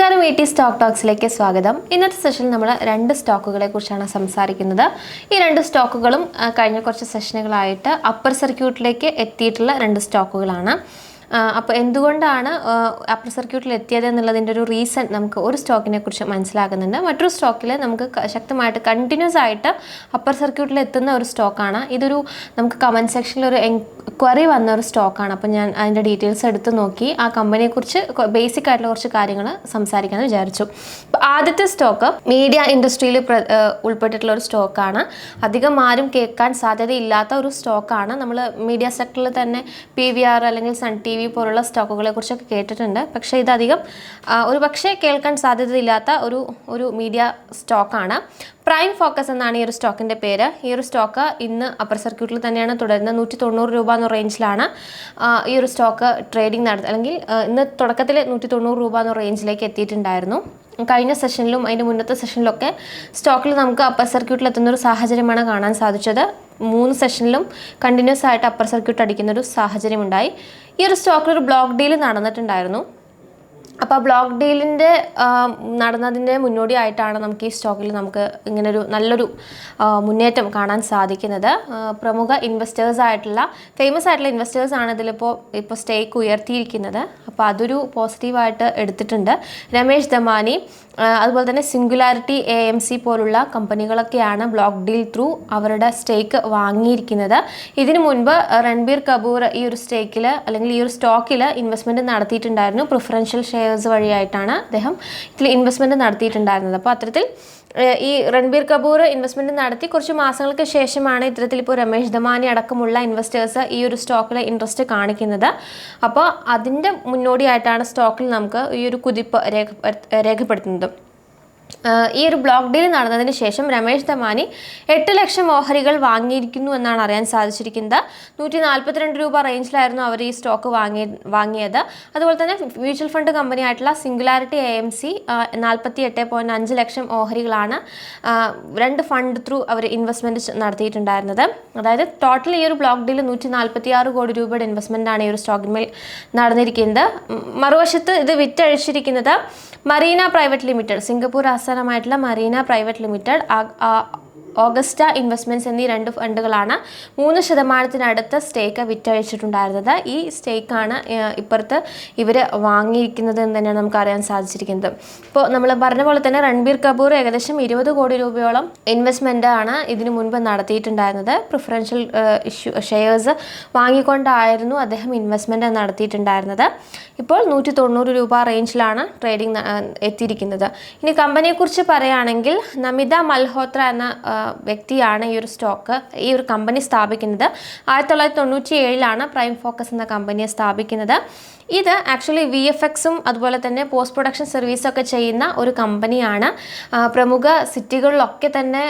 നമസ്കാരം A T stock ടോക്സിലേക്ക് സ്വാഗതം. ഇന്നത്തെ സെഷനിൽ നമ്മൾ രണ്ട് സ്റ്റോക്കുകളെ കുറിച്ചാണ് സംസാരിക്കുന്നത്. ഈ രണ്ട് സ്റ്റോക്കുകളും കഴിഞ്ഞ കുറച്ച് സെഷനുകളായിട്ട് അപ്പർ സർക്യൂട്ടിലേക്ക് എത്തിയിട്ടുള്ള രണ്ട് സ്റ്റോക്കുകളാണ് അപ്പോൾ എന്തുകൊണ്ടാണ് അപ്പർ സർക്യൂട്ടിൽ എത്തിയത് എന്നുള്ളതിന്റെ ഒരു റീസൺ നമുക്ക് ഒരു സ്റ്റോക്കിനെ കുറിച്ച് മനസ്സിലാക്കുന്നുണ്ട്. മറ്റൊരു സ്റ്റോക്കിൽ നമുക്ക് ശക്തമായിട്ട് കണ്ടിന്യൂസ് ആയിട്ട് അപ്പർ സർക്യൂട്ടിൽ എത്തുന്ന ഒരു സ്റ്റോക്കാണ് ഇതൊരു നമുക്ക് കമന്റ് സെക്ഷനിൽ ഒരു എൻക്വയറി വന്ന ഒരു സ്റ്റോക്കാണ് അപ്പോൾ ഞാൻ അതിന്റെ ഡീറ്റെയിൽസ് എടുത്ത് നോക്കി ആ കമ്പനിയെക്കുറിച്ച് ബേസിക് ആയിട്ടുള്ള കുറച്ച് കാര്യങ്ങൾ സംസാരിക്കാമെന്ന് വിചാരിച്ചു. ആദ്യത്തെ സ്റ്റോക്ക് മീഡിയ ഇൻഡസ്ട്രിയിൽ ഉൾപ്പെട്ടിട്ടുള്ള ഒരു സ്റ്റോക്കാണ് അധികം ആരും കേൾക്കാൻ സാധ്യതയില്ലാത്ത ഒരു സ്റ്റോക്കാണ് നമ്മൾ മീഡിയ സെക്ടറിൽ തന്നെ പി വി ആർ അല്ലെങ്കിൽ സൺ ടി പോലുള്ള സ്റ്റോക്കുകളെ കുറിച്ചൊക്കെ കേട്ടിട്ടുണ്ട്. പക്ഷേ ഇതധികം ഒരു പക്ഷേ കേൾക്കാൻ സാധ്യതയില്ലാത്ത ഒരു ഒരു മീഡിയ സ്റ്റോക്കാണ്. പ്രൈം ഫോക്കസ് എന്നാണ് ഈ ഒരു സ്റ്റോക്കിന്റെ പേര്. ഈ ഒരു സ്റ്റോക്ക് ഇന്ന് അപ്പർ സർക്യൂട്ടിൽ തന്നെയാണ് തുടരുന്നത്. നൂറ്റി തൊണ്ണൂറ് രൂപ എന്ന റേഞ്ചിലാണ് ഈ ഒരു സ്റ്റോക്ക് ട്രേഡിംഗ് നടത്തുന്നത് അല്ലെങ്കിൽ ഇന്ന് തുടക്കത്തിൽ നൂറ്റി തൊണ്ണൂറ് രൂപ എന്ന റേഞ്ചിലേക്ക് എത്തിയിട്ടുണ്ടായിരുന്നു. കഴിഞ്ഞ സെഷനിലും അതിന്റെ മുന്നത്തെ സെഷനിലൊക്കെ സ്റ്റോക്കിൽ നമുക്ക് അപ്പർ സർക്യൂട്ടിൽ എത്തുന്ന ഒരു സാഹചര്യമാണ് കാണാൻ സാധിച്ചത്. മൂന്ന് സെഷനിലും കണ്ടിന്യൂസ് ആയിട്ട് അപ്പർ സർക്യൂട്ട് അടിക്കുന്ന ഒരു സാഹചര്യം ഉണ്ടായി ഈ ഒരു സ്റ്റോക്കിൽ ഒരു ബ്ലോക്ക് ഡീൽ നടന്നിട്ടുണ്ടായിരുന്നു. അപ്പോൾ ബ്ലോക്ക് ഡീലിന്റെ നടന്നതിന്റെ മുന്നോടിയായിട്ടാണ് നമുക്ക് ഈ സ്റ്റോക്കിൽ നമുക്ക് ഇങ്ങനൊരു നല്ലൊരു മുന്നേറ്റം കാണാൻ സാധിക്കുന്നത്. പ്രമുഖ ഇൻവെസ്റ്റേഴ്സ് ആയിട്ടുള്ള ഫേമസ് ആയിട്ടുള്ള ഇൻവെസ്റ്റേഴ്സ് ആണ് ഇതിലിപ്പോൾ ഇപ്പോൾ സ്റ്റേക്ക് ഉയർത്തിയിരിക്കുന്നത്. അപ്പോൾ അതൊരു പോസിറ്റീവായിട്ട് എടുത്തിട്ടുണ്ട്. രമേശ് ദമാനി അതുപോലെ തന്നെ സിംഗുലാരിറ്റി എ എം സി പോലുള്ള കമ്പനികളൊക്കെയാണ് ബ്ലോക്ക് ഡീൽ ത്രൂ അവരുടെ സ്റ്റേക്ക് വാങ്ങിയിരിക്കുന്നത്. ഇതിനു മുൻപ് രൺബീർ കപൂർ ഈ ഒരു സ്റ്റേക്കിൽ അല്ലെങ്കിൽ ഈ ഒരു സ്റ്റോക്കിൽ ഇൻവെസ്റ്റ്മെന്റ് നടത്തിയിട്ടുണ്ടായിരുന്നു. പ്രിഫറൻഷ്യൽ ഷെയർസ് വഴിയായിട്ടാണ് അദ്ദേഹം ഇതിൽ ഇൻവെസ്റ്റ്മെന്റ് നടത്തിയിട്ടുണ്ടായിരുന്നത്. അപ്പോൾ അത്തരത്തിൽ ഈ രൺബീർ കപൂർ ഇൻവെസ്റ്റ്മെന്റ് നടത്തി കുറച്ച് മാസങ്ങൾക്ക് ശേഷമാണ് ഇത്തരത്തിൽ ഇപ്പോൾ രമേശ് ധമാനി അടക്കമുള്ള ഇൻവെസ്റ്റേഴ്സ് ഈ ഒരു സ്റ്റോക്കിൽ ഇൻട്രസ്റ്റ് കാണിക്കുന്നത്. അപ്പോൾ അതിന്റെ മുന്നോടിയായിട്ടാണ് സ്റ്റോക്കിൽ നമുക്ക് ഈ ഒരു കുതിപ്പ് രേഖ രേഖപ്പെടുത്തുന്നത്. ഈ ഒരു ബ്ലോക്ക് ഡീൽ നടന്നതിന് ശേഷം രമേശ് ധമാനി എട്ട് ലക്ഷം ഓഹരികൾ വാങ്ങിയിരിക്കുന്നു എന്നാണ് അറിയാൻ സാധിച്ചിരിക്കുന്നത്. നൂറ്റി നാൽപ്പത്തിരണ്ട് രൂപ റേഞ്ചിലായിരുന്നു അവർ ഈ സ്റ്റോക്ക് വാങ്ങി വാങ്ങിയത്. അതുപോലെ തന്നെ മ്യൂച്വൽ ഫണ്ട് കമ്പനി ആയിട്ടുള്ള സിംഗുലാരിറ്റി എ എം സി നാൽപ്പത്തി എട്ട് പോയിന്റ് അഞ്ച് ലക്ഷം ഓഹരികളാണ് രണ്ട് ഫണ്ട് ത്രൂ അവർ ഇൻവെസ്റ്റ്മെന്റ് നടത്തിയിട്ടുണ്ടായിരുന്നത്. അതായത് ടോട്ടൽ ഈ ഒരു ബ്ലോക്ക് ഡീൽ നൂറ്റി നാൽപ്പത്തി ആറ് കോടി രൂപയുടെ ഇൻവെസ്റ്റ്മെന്റാണ് ഈ ഒരു സ്റ്റോക്കിന്മേൽ നടന്നിരിക്കുന്നത്. മറുവശത്ത് ഇത് വിറ്റഴിച്ചിരിക്കുന്നത് Marina private limited Singapore ആസ്ഥാനമായിട്ടുള്ള Marina Private Limited Augusta Investments എന്നീ രണ്ട് ഫണ്ടുകളാണ് മൂന്ന് ശതമാനത്തിനടുത്ത് സ്റ്റേക്ക് വിറ്റഴിച്ചിട്ടുണ്ടായിരുന്നത്. ഈ സ്റ്റേക്കാണ് ഇപ്പുറത്ത് ഇവർ വാങ്ങിയിരിക്കുന്നത് എന്ന് തന്നെയാണ് നമുക്ക് അറിയാൻ സാധിച്ചിരിക്കുന്നത്. ഇപ്പോൾ നമ്മൾ പറഞ്ഞ പോലെ തന്നെ രൺബീർ കപൂർ ഏകദേശം ഇരുപത് കോടി രൂപയോളം ഇൻവെസ്റ്റ്മെന്റ് ആണ് ഇതിനു മുൻപ് നടത്തിയിട്ടുണ്ടായിരുന്നത്. പ്രിഫറൻഷ്യൽ ഇഷ്യൂ ഷെയർസ് വാങ്ങിക്കൊണ്ടായിരുന്നു അദ്ദേഹം ഇൻവെസ്റ്റ്മെന്റ് നടത്തിയിട്ടുണ്ടായിരുന്നത്. ഇപ്പോൾ നൂറ്റി തൊണ്ണൂറ് രൂപ റേഞ്ചിലാണ് ട്രേഡിംഗ് എത്തിയിരിക്കുന്നത്. ഇനി കമ്പനിയെക്കുറിച്ച് പറയുകയാണെങ്കിൽ നമിത മൽഹോത്ര എന്ന വ്യക്തിയാണ് ഈ ഒരു സ്റ്റോക്ക് ഈ ഒരു കമ്പനി സ്ഥാപിക്കുന്നത്. ആയിരത്തി തൊള്ളായിരത്തി തൊണ്ണൂറ്റി ഏഴിലാണ് പ്രൈം ഫോക്കസ് എന്ന കമ്പനിയെ സ്ഥാപിക്കുന്നത്. ഇത് ആക്ച്വലി വി എഫ് എക്സും അതുപോലെ തന്നെ പോസ്റ്റ് പ്രൊഡക്ഷൻ സർവീസൊക്കെ ചെയ്യുന്ന ഒരു കമ്പനിയാണ് പ്രമുഖ സിറ്റികളിലൊക്കെ തന്നെ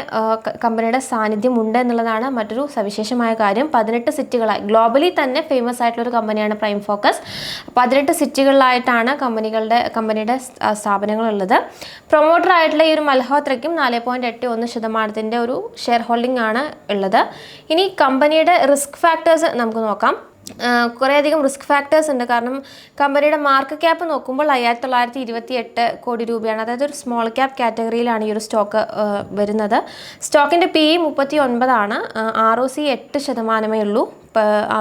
കമ്പനിയുടെ സാന്നിധ്യം ഉണ്ട് എന്നുള്ളതാണ് മറ്റൊരു സവിശേഷമായ കാര്യം. പതിനെട്ട് സിറ്റികളായി ഗ്ലോബലി തന്നെ ഫേമസ് ആയിട്ടുള്ള ഒരു കമ്പനിയാണ് പ്രൈം ഫോക്കസ് പതിനെട്ട് സിറ്റികളിലായിട്ടാണ് കമ്പനികളുടെ കമ്പനിയുടെ സ്ഥാപനങ്ങളുള്ളത് പ്രൊമോട്ടർ ആയിട്ടുള്ള ഈ ഒരു മൽഹോത്രയ്ക്കും നാല് പോയിന്റ് എട്ട് ഒന്ന് ശതമാനത്തിന്റെ ഒരു ഷെയർ ഹോൾഡിംഗ് ആണ് ഉള്ളത്. ഇനി കമ്പനിയുടെ റിസ്ക് ഫാക്ടേഴ്സ് നമുക്ക് നോക്കാം. കുറേയധികം റിസ്ക് ഫാക്ടേഴ്സ് ഉണ്ട്. കാരണം കമ്പനിയുടെ മാർക്കറ്റ് ക്യാപ്പ് നോക്കുമ്പോൾ അയ്യായിരത്തി തൊള്ളായിരത്തി ഇരുപത്തി എട്ട് കോടി രൂപയാണ്. അതായത് ഒരു സ്മോൾ ക്യാപ്പ് കാറ്റഗറിയിലാണ് ഈ ഒരു സ്റ്റോക്ക് വരുന്നത്. സ്റ്റോക്കിന്റെ പി മുപ്പത്തി ഒൻപതാണ് ആർ ഒ സി എട്ട് ശതമാനമേ ഉള്ളൂ.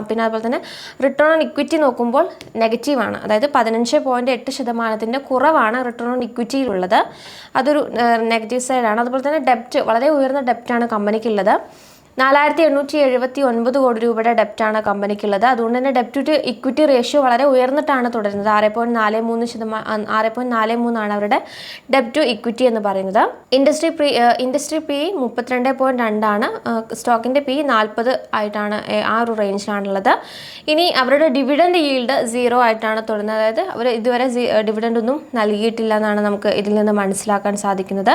പിന്നെ അതുപോലെ തന്നെ റിട്ടേൺ ഓൺ ഇക്വിറ്റി നോക്കുമ്പോൾ നെഗറ്റീവാണ്. അതായത് പതിനഞ്ച് പോയിന്റ് എട്ട് ശതമാനത്തിന്റെ കുറവാണ് റിട്ടേൺ ഓൺ ഇക്വിറ്റിയിലുള്ളത്. അതൊരു നെഗറ്റീവ് സൈഡാണ്. അതുപോലെ തന്നെ ഡെപ്റ്റ് വളരെ ഉയർന്ന ഡെപ്റ്റാണ് കമ്പനിക്കുള്ളത്. നാലായിരത്തി എണ്ണൂറ്റി എഴുപത്തി ഒൻപത് കോടി രൂപയുടെ ഡെപ്റ്റാണ് കമ്പനിക്കുള്ളത്. അതുകൊണ്ട് തന്നെ ഡെപ്റ്റ് ടു ഇക്വിറ്റി റേഷ്യോ വളരെ ഉയർന്നിട്ടാണ് തുടരുന്നത്. ആറ് പോയിന്റ് നാല് മൂന്ന് ശതമാനം ആറ് പോയിന്റ് നാല് മൂന്നാണ് അവരുടെ ഡെപ്റ്റ് ടു ഇക്വിറ്റി എന്ന് പറയുന്നത്. ഇൻഡസ്ട്രി പി ഇൻഡസ്ട്രി പി മുപ്പത്തിരണ്ട് പോയിന്റ് രണ്ടാണ് സ്റ്റോക്കിന്റെ പി നാൽപ്പത് ആയിട്ടാണ് ആ ഒരു റേഞ്ചിലാണുള്ളത് ഇനി അവരുടെ ഡിവിഡൻഡ് ഈൽഡ് സീറോ ആയിട്ടാണ് തുടരുന്നത്. അതായത് അവർ ഇതുവരെ ഡിവിഡൻഡ് ഒന്നും നൽകിയിട്ടില്ല എന്നാണ് നമുക്ക് ഇതിൽ നിന്ന് മനസ്സിലാക്കാൻ സാധിക്കുന്നത്.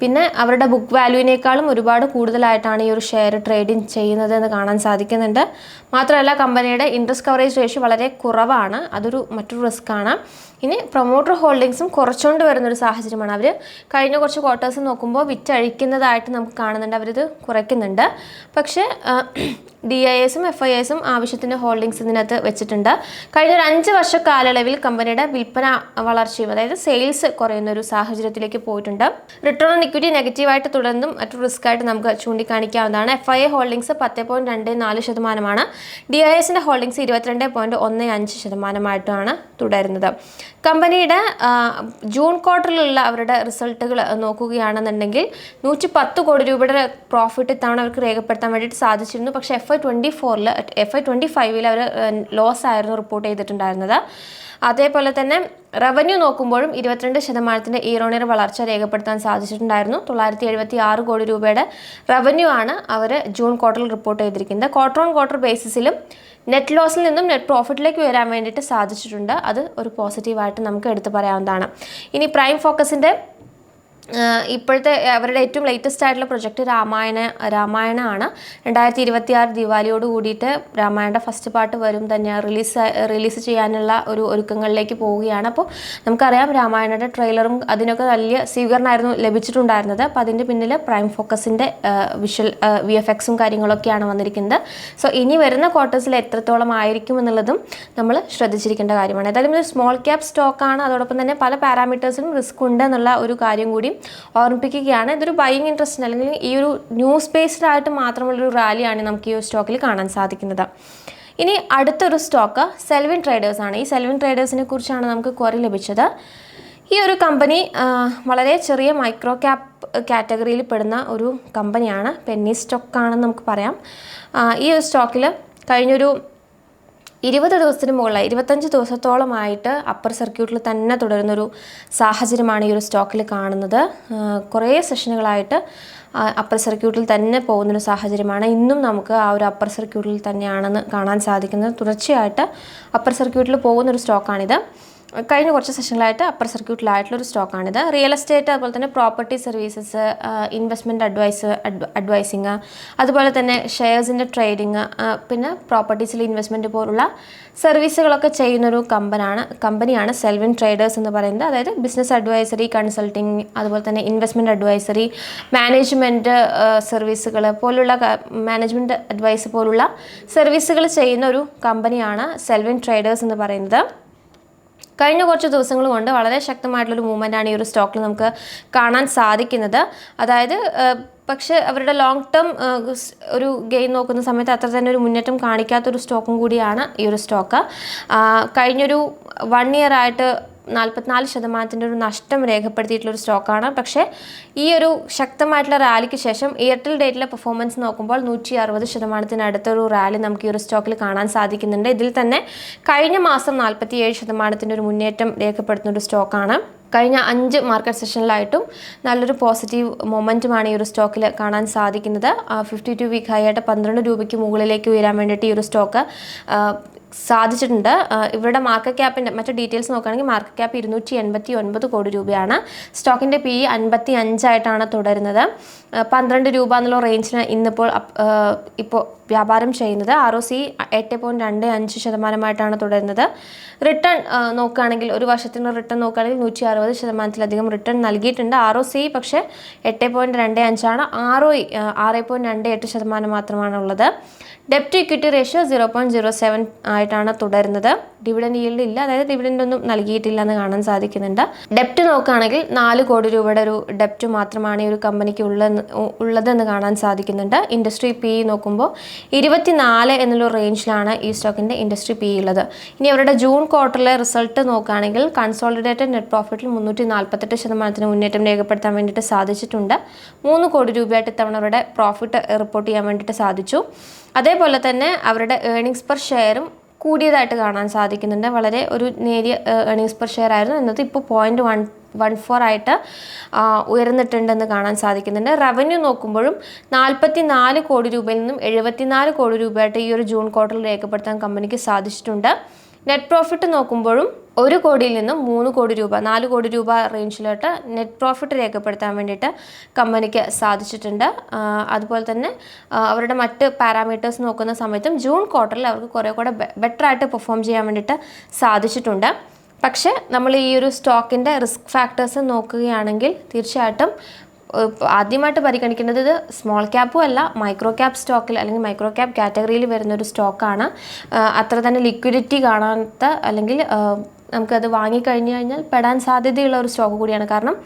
പിന്നെ അവരുടെ ബുക്ക് വാല്യൂവിനേക്കാളും ഒരുപാട് കൂടുതലായിട്ടാണ് ഈ ഒരു ഷെയർ ഷെയർ ട്രേഡിംഗ് ചെയ്യുന്നത് എന്ന് കാണാൻ സാധിക്കുന്നുണ്ട്. മാത്രമല്ല കമ്പനിയുടെ ഇൻട്രസ്റ്റ് കവറേജ് റേഷ്യോ വളരെ കുറവാണ്. അതൊരു മറ്റൊരു ആണ്. ഇനി പ്രൊമോട്ടർ ഹോൾഡിങ്സും കുറച്ചുകൊണ്ട് വരുന്നൊരു സാഹചര്യമാണ്. അവർ കഴിഞ്ഞ കുറച്ച് ക്വാർട്ടേഴ്സ് നോക്കുമ്പോൾ വിറ്റഴിക്കുന്നതായിട്ട് നമുക്ക് കാണുന്നുണ്ട്. അവരിത് കുറയ്ക്കുന്നുണ്ട്. പക്ഷേ ഡി ഐ എസും എഫ് ഐ എസും ആവശ്യത്തിന്റെ ഹോൾഡിങ്സ് ഇതിനകത്ത് വെച്ചിട്ടുണ്ട്. കഴിഞ്ഞ ഒരു അഞ്ച് വർഷ കാലയളവിൽ കമ്പനിയുടെ വിൽപ്പന വളർച്ചയും അതായത് സെയിൽസ് കുറയുന്ന ഒരു സാഹചര്യത്തിലേക്ക് പോയിട്ടുണ്ട്. റിട്ടേൺ ഓൺ ഇക്വിറ്റി നെഗറ്റീവായിട്ട് തുടർന്നും മറ്റൊരു റിസ്ക് ആയിട്ട് നമുക്ക് ചൂണ്ടിക്കാണിക്കാവുന്നതാണ്. എഫ് ഐ എ ഹോൾഡിംഗ്സ് പത്ത് പോയിന്റ് രണ്ട് നാല് ശതമാനമാണ്. ഡി ഐ എസിന്റെ ഹോൾഡിംഗ്സ് ഇരുപത്തിരണ്ട് പോയിന്റ് ഒന്ന് അഞ്ച് ശതമാനമായിട്ടാണ് തുടരുന്നത്. കമ്പനിയുടെ ജൂൺ ക്വാർട്ടറിലുള്ള അവരുടെ റിസൾട്ടുകൾ നോക്കുകയാണെന്നുണ്ടെങ്കിൽ നൂറ്റി പത്ത് കോടി രൂപയുടെ പ്രോഫിറ്റ് ഇത്തവണ അവർക്ക് രേഖപ്പെടുത്താൻ വേണ്ടിയിട്ട് സാധിച്ചിരുന്നു. പക്ഷേ എഫ് ഐ ട്വന്റി ഫോറിൽ എഫ് ഐ ട്വന്റി ഫൈവിൽ അവർ ലോസ് ആയിരുന്നു റിപ്പോർട്ട് ചെയ്തിട്ടുണ്ടായിരുന്നത്. അതേപോലെ തന്നെ റവന്യൂ നോക്കുമ്പോഴും ഇരുപത്തിരണ്ട് ശതമാനത്തിന്റെ ഇയർ വളർച്ച രേഖപ്പെടുത്താൻ സാധിച്ചിട്ടുണ്ടായിരുന്നു. തൊള്ളായിരത്തി എഴുപത്തി ആറ് കോടി രൂപയുടെ റവന്യൂ ആണ് അവർ ജൂൺ ക്വാർട്ടറിൽ റിപ്പോർട്ട് ചെയ്തിരിക്കുന്നത്. ക്വാർട്ടർ ഓൺ ക്വാർട്ടർ ബേസിസിലും നെറ്റ് ലോസിൽ നിന്നും നെറ്റ് പ്രോഫിറ്റിലേക്ക് വരാൻ വേണ്ടിയിട്ട് സാധിച്ചിട്ടുണ്ട്. അത് ഒരു പോസിറ്റീവായിട്ട് നമുക്ക് എടുത്തു പറയാവുന്നതാണ്. ഇനി പ്രൈം ഫോക്കസിന്റെ ഇപ്പോഴത്തെ അവരുടെ ഏറ്റവും ലേറ്റസ്റ്റ് ആയിട്ടുള്ള പ്രൊജക്റ്റ് രാമായണ രാമായണമാണ് രണ്ടായിരത്തി ഇരുപത്തി ആറ് ദിവാലിയോട് കൂടിയിട്ട് രാമായണയുടെ ഫസ്റ്റ് പാർട്ട് വരും തന്നെ റിലീസ് റിലീസ് ചെയ്യാനുള്ള ഒരു ഒരുക്കങ്ങളിലേക്ക് പോവുകയാണ്. അപ്പോൾ നമുക്കറിയാം രാമായണയുടെ ട്രെയിലറും അതിനൊക്കെ വലിയ സ്വീകരണമായിരുന്നു ലഭിച്ചിട്ടുണ്ടായിരുന്നത്. അപ്പോൾ അതിന്റെ പിന്നിൽ പ്രൈം ഫോക്കസിന്റെ വിഷ്വൽ വി എഫ് എക്സും കാര്യങ്ങളൊക്കെയാണ് വന്നിരിക്കുന്നത്. സോ ഇനി വരുന്ന ക്വാർട്ടേഴ്സിൽ എത്രത്തോളം ആയിരിക്കും എന്നുള്ളതും നമ്മൾ ശ്രദ്ധിച്ചിരിക്കേണ്ട കാര്യമാണ്. ഏതായാലും ഇത് സ്മോൾ ക്യാപ് സ്റ്റോക്കാണ് അതോടൊപ്പം തന്നെ പല പാരാമീറ്റേഴ്സിനും റിസ്ക് ഉണ്ട് എന്നുള്ള ഒരു കാര്യം കൂടി ഓർമ്മിപ്പിക്കുകയാണ്. ഇതൊരു ബൈയിങ് ഇൻട്രസ്റ്റിന് അല്ലെങ്കിൽ ഈ ഒരു ന്യൂസ് ബേസ്ഡ് ആയിട്ട് മാത്രമുള്ളൊരു റാലിയാണ് നമുക്ക് ഈ സ്റ്റോക്കിൽ കാണാൻ സാധിക്കുന്നത്. ഇനി അടുത്തൊരു സ്റ്റോക്ക് സെൽവിൻ ട്രേഡേഴ്സ് ആണ്. ഈ സെൽവിൻ ട്രേഡേഴ്സിനെ കുറിച്ചാണ് നമുക്ക് ക്വറി ലഭിച്ചത്. ഈ ഒരു കമ്പനി വളരെ ചെറിയ മൈക്രോ ക്യാപ് കാറ്റഗറിയിൽ പെടുന്ന ഒരു കമ്പനിയാണ് പെന്നി സ്റ്റോക്കാണെന്ന് നമുക്ക് പറയാം. ഈ ഒരു സ്റ്റോക്കിൽ കഴിഞ്ഞൊരു ഇരുപത് ദിവസത്തിന് മുകളിലായി ഇരുപത്തഞ്ച് ദിവസത്തോളമായിട്ട് അപ്പർ സർക്യൂട്ടിൽ തന്നെ തുടരുന്നൊരു സാഹചര്യമാണ് ഈ ഒരു സ്റ്റോക്കിൽ കാണുന്നത്. കുറേ സെഷനുകളായിട്ട് അപ്പർ സർക്യൂട്ടിൽ തന്നെ പോകുന്നൊരു സാഹചര്യമാണ് ഇന്നും നമുക്ക് ആ ഒരു അപ്പർ സർക്യൂട്ടിൽ തന്നെയാണെന്ന് കാണാൻ സാധിക്കുന്നത്. തുടർച്ചയായിട്ട് അപ്പർ സർക്യൂട്ടിൽ പോകുന്നൊരു സ്റ്റോക്കാണിത് കഴിഞ്ഞ കുറച്ച് സെഷനിലായിട്ട് അപ്പർ സർക്യൂട്ടിലായിട്ടുള്ള ഒരു സ്റ്റോക്കാണിത് റിയൽ എസ്റ്റേറ്റ് അതുപോലെ തന്നെ property services investment advise advising അതുപോലെ തന്നെ ഷെയർസിന്റെ ട്രേഡിങ് പിന്നെ പ്രോപ്പർട്ടീസിൽ ഇൻവെസ്റ്റ്മെന്റ് പോലുള്ള സർവീസുകളൊക്കെ ചെയ്യുന്നൊരു കമ്പനാണ് കമ്പനിയാണ് സെൽവിൻ ട്രേഡേഴ്സ് എന്ന് പറയുന്നത്. അതായത് ബിസിനസ് അഡ്വൈസറി കൺസൾട്ടിങ് അതുപോലെ തന്നെ ഇൻവെസ്റ്റ്മെന്റ് അഡ്വൈസറി മാനേജ്മെന്റ് സർവീസുകൾ പോലുള്ള മാനേജ്മെന്റ് അഡ്വൈസ് പോലുള്ള സർവീസുകൾ ചെയ്യുന്ന ഒരു കമ്പനിയാണ് സെൽവിൻ ട്രേഡേഴ്സ് എന്ന് പറയുന്നത്. കഴിഞ്ഞ കുറച്ച് ദിവസങ്ങൾ കൊണ്ട് വളരെ ശക്തമായിട്ടുള്ളൊരു ആണ് ഈ ഒരു സ്റ്റോക്കിൽ നമുക്ക് കാണാൻ സാധിക്കുന്നത്. അതായത് പക്ഷേ അവരുടെ ലോങ് ടേം ഒരു ഗെയിം നോക്കുന്ന സമയത്ത് അത്ര തന്നെ ഒരു മുന്നേറ്റം കാണിക്കാത്തൊരു സ്റ്റോക്കും കൂടിയാണ് ഈ ഒരു സ്റ്റോക്ക് കഴിഞ്ഞൊരു വൺ ഇയർ ആയിട്ട് നാൽപ്പത്തിനാല് ശതമാനത്തിന്റെ ഒരു നഷ്ടം രേഖപ്പെടുത്തിയിട്ടുള്ള ഒരു സ്റ്റോക്കാണ്. പക്ഷേ ഈ ഒരു ശക്തമായിട്ടുള്ള റാലിക്ക് ശേഷം എയർടെൽ ഡേറ്റിലെ പെർഫോമൻസ് നോക്കുമ്പോൾ നൂറ്റി അറുപത് ശതമാനത്തിനടുത്തൊരു റാലി നമുക്ക് ഈ ഒരു സ്റ്റോക്കിൽ കാണാൻ സാധിക്കുന്നുണ്ട്. ഇതിൽ തന്നെ കഴിഞ്ഞ മാസം നാൽപ്പത്തി ഏഴ് ശതമാനത്തിന്റെ ഒരു മുന്നേറ്റം രേഖപ്പെടുത്തുന്ന ഒരു സ്റ്റോക്കാണ്. കഴിഞ്ഞ അഞ്ച് മാർക്കറ്റ് സെഷനിലായിട്ടും നല്ലൊരു പോസിറ്റീവ് മൊമെന്റുമാണ് ഈ ഒരു സ്റ്റോക്കിൽ കാണാൻ സാധിക്കുന്നത്. ഫിഫ്റ്റി ടു വീക്ക് ഹൈ ആയിട്ട് പന്ത്രണ്ട് രൂപയ്ക്ക് മുകളിലേക്ക് ഉയരാൻ വേണ്ടിയിട്ട് ഈ ഒരു സ്റ്റോക്ക് സാധിച്ചിട്ടുണ്ട്. ഇവരുടെ മാർക്കറ്റ് ക്യാപ്പിന്റെ മറ്റു ഡീറ്റെയിൽസ് നോക്കുകയാണെങ്കിൽ മാർക്കറ്റ് ക്യാപ്പ് ഇരുന്നൂറ്റി എൺപത്തി ഒൻപത് കോടി രൂപയാണ്. സ്റ്റോക്കിന്റെ പി ഇ അൻപത്തി അഞ്ചായിട്ടാണ് തുടരുന്നത്. പന്ത്രണ്ട് രൂപ എന്നുള്ള റേഞ്ചിന് ഇന്നിപ്പോൾ ഇപ്പോൾ വ്യാപാരം ചെയ്യുന്നത്. ആർ ഒ സി എട്ട് പോയിന്റ് രണ്ട് അഞ്ച് ശതമാനമായിട്ടാണ് തുടരുന്നത്. റിട്ടേൺ നോക്കുകയാണെങ്കിൽ ഒരു വർഷത്തിന് റിട്ടേൺ നോക്കുകയാണെങ്കിൽ നൂറ്റി അറുപത് ശതമാനത്തിലധികം റിട്ടേൺ നൽകിയിട്ടുണ്ട്. ആർ ഒ സി പക്ഷേ എട്ട് പോയിന്റ് രണ്ട് അഞ്ചാണ്. ആർ ഒ ആറ് പോയിന്റ് രണ്ട് എട്ട് ശതമാനം മാത്രമാണ് ഉള്ളത് ഡെപ്റ്റ് equity ratio zero point zero seven ആയിട്ടാണ് തുടരുന്നത്. ഡിവിഡൻഡ് ഈൽഡ് ഇല്ല. അതായത് ഡിവിഡൻഡ് ഒന്നും നൽകിയിട്ടില്ല എന്ന് കാണാൻ സാധിക്കുന്നുണ്ട്. ഡെപ്റ്റ് നോക്കുകയാണെങ്കിൽ നാല് കോടി രൂപയുടെ ഒരു ഡെപ്റ്റ് മാത്രമാണ് ഈ ഒരു കമ്പനിക്ക് ഉള്ളതെന്ന് ഉള്ളതെന്ന് കാണാൻ സാധിക്കുന്നുണ്ട്. ഇൻഡസ്ട്രി പി നോക്കുമ്പോൾ ഇരുപത്തിനാല് എന്നുള്ള റേഞ്ചിലാണ് ഈ സ്റ്റോക്കിന്റെ ഇൻഡസ്ട്രി പി ഉള്ളത്. ഇനി അവരുടെ ജൂൺ ക്വാർട്ടറിലെ റിസൾട്ട് നോക്കുകയാണെങ്കിൽ കൺസോളിഡേറ്റഡ് നെറ്റ് പ്രോഫിറ്റിൽ മുന്നൂറ്റി നാൽപ്പത്തെട്ട് ശതമാനത്തിന് മുന്നേറ്റം രേഖപ്പെടുത്താൻ വേണ്ടിയിട്ട് സാധിച്ചിട്ടുണ്ട്. മൂന്ന് കോടി രൂപയായിട്ട് ഇത്തവണ അവരുടെ പ്രോഫിറ്റ് റിപ്പോർട്ട് ചെയ്യാൻ വേണ്ടിയിട്ട് സാധിച്ചു. അതേപോലെ തന്നെ അവരുടെ ഏണിങ്സ് പെർ ഷെയറും കൂടിയതായിട്ട് കാണാൻ സാധിക്കുന്നുണ്ട്. വളരെ ഒരു നേരിയ ഏണിങ്സ് പെർ ഷെയർ ആയിരുന്നു. എന്നത് ഇപ്പോൾ പോയിന്റ് വൺ വൺ ഫോർ ആയിട്ട് ഉയർന്നിട്ടുണ്ടെന്ന് കാണാൻ സാധിക്കുന്നുണ്ട്. റവന്യൂ നോക്കുമ്പോഴും നാൽപ്പത്തി നാല് കോടി രൂപയിൽ നിന്നും എഴുപത്തിനാല് കോടി രൂപയായിട്ട് ഈ ഒരു ജൂൺ ക്വാർട്ടറിൽ രേഖപ്പെടുത്താൻ കമ്പനിക്ക് സാധിച്ചിട്ടുണ്ട്. നെറ്റ് പ്രോഫിറ്റ് നോക്കുമ്പോഴും ഒരു കോടിയിൽ നിന്നും മൂന്ന് കോടി രൂപ നാല് കോടി രൂപ റേഞ്ചിലോട്ട് നെറ്റ് പ്രോഫിറ്റ് രേഖപ്പെടുത്താൻ വേണ്ടിയിട്ട് കമ്പനിക്ക് സാധിച്ചിട്ടുണ്ട്. അതുപോലെ തന്നെ അവരുടെ മറ്റ് പാരാമീറ്റേഴ്സ് നോക്കുന്ന സമയത്തും ജൂൺ ക്വാർട്ടറിൽ അവർക്ക് കുറേ കൂടെ ബെറ്റർ ആയിട്ട് പെർഫോം ചെയ്യാൻ വേണ്ടിയിട്ട് സാധിച്ചിട്ടുണ്ട്. പക്ഷേ നമ്മൾ ഈ ഒരു സ്റ്റോക്കിന്റെ റിസ്ക് ഫാക്ടേഴ്സ് നോക്കുകയാണെങ്കിൽ തീർച്ചയായിട്ടും ആദ്യമായിട്ട് പരിഗണിക്കേണ്ടത് ഇത് സ്മോൾ ക്യാപ്പും അല്ല മൈക്രോ ക്യാപ് സ്റ്റോക്കിൽ അല്ലെങ്കിൽ മൈക്രോ ക്യാപ് കാറ്റഗറിയിൽ വരുന്ന ഒരു സ്റ്റോക്കാണ് അത്ര തന്നെ ലിക്വിഡിറ്റി കാണാത്ത അല്ലെങ്കിൽ നമുക്കത് വാങ്ങിക്കഴിഞ്ഞു കഴിഞ്ഞാൽ പെടാൻ സാധ്യതയുള്ള ഒരു സ്റ്റോക്ക് കൂടിയാണ്. കാരണം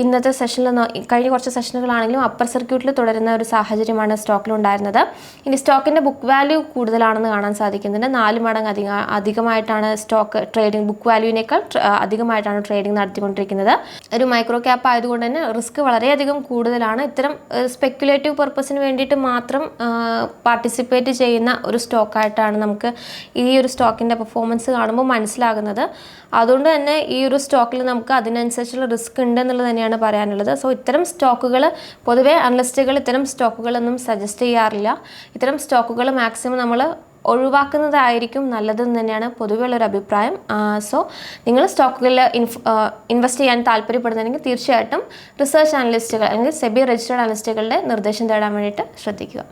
ഇന്നത്തെ സെഷനിൽ കഴിഞ്ഞ കുറച്ച് സെഷനുകളാണെങ്കിലും അപ്പർ സർക്യൂട്ടിൽ തുടരുന്ന ഒരു സാഹചര്യമാണ് സ്റ്റോക്കിലുണ്ടായിരുന്നത് ഇനി സ്റ്റോക്കിന്റെ ബുക്ക് വാല്യൂ കൂടുതലാണെന്ന് കാണാൻ സാധിക്കുന്നുണ്ട്. നാല് മടങ്ങ് അധിക അധികമായിട്ടാണ് സ്റ്റോക്ക് ട്രേഡിംഗ് ബുക്ക് വാല്യൂവിനേക്കാൾ അധികമായിട്ടാണ് ട്രേഡിംഗ് നടത്തിക്കൊണ്ടിരിക്കുന്നത്. ഒരു മൈക്രോ ക്യാപ്പ് ആയതുകൊണ്ട് തന്നെ റിസ്ക് വളരെയധികം കൂടുതലാണ്. ഇത്തരം സ്പെക്കുലേറ്റീവ് പർപ്പസിന് വേണ്ടിയിട്ട് മാത്രം പാർട്ടിസിപ്പേറ്റ് ചെയ്യുന്ന ഒരു സ്റ്റോക്കായിട്ടാണ് നമുക്ക് ഈ ഒരു സ്റ്റോക്കിന്റെ പെർഫോമൻസ് കാണുമ്പോൾ മനസ്സിലാകുന്നത്. അതുകൊണ്ട് തന്നെ ഈ ഒരു സ്റ്റോക്കിൽ നമുക്ക് അതിനനുസരിച്ചുള്ള റിസ്ക് ഉണ്ട് എന്നുള്ളത് തന്നെയാണ് പറയാനുള്ളത്. സോ ഇത്തരം സ്റ്റോക്കുകൾ പൊതുവേ അനലിസ്റ്റുകൾ ഇത്തരം സ്റ്റോക്കുകളൊന്നും സജസ്റ്റ് ചെയ്യാറില്ല. ഇത്തരം സ്റ്റോക്കുകൾ മാക്സിമം നമ്മൾ ഒഴിവാക്കുന്നതായിരിക്കും നല്ലതെന്ന് തന്നെയാണ് പൊതുവെയുള്ള ഉള്ളൊരു അഭിപ്രായം. സോ നിങ്ങൾ സ്റ്റോക്കുകളിൽ ഇൻവെസ്റ്റ് ചെയ്യാൻ താല്പര്യപ്പെടുന്നുണ്ടെങ്കിൽ തീർച്ചയായിട്ടും റിസർച്ച് അനലിസ്റ്റുകൾ അല്ലെങ്കിൽ സെബി രജിസ്റ്റേഡ് അനലിസ്റ്റുകളുടെ നിർദ്ദേശം തേടാൻ വേണ്ടിയിട്ട് ശ്രദ്ധിക്കുക.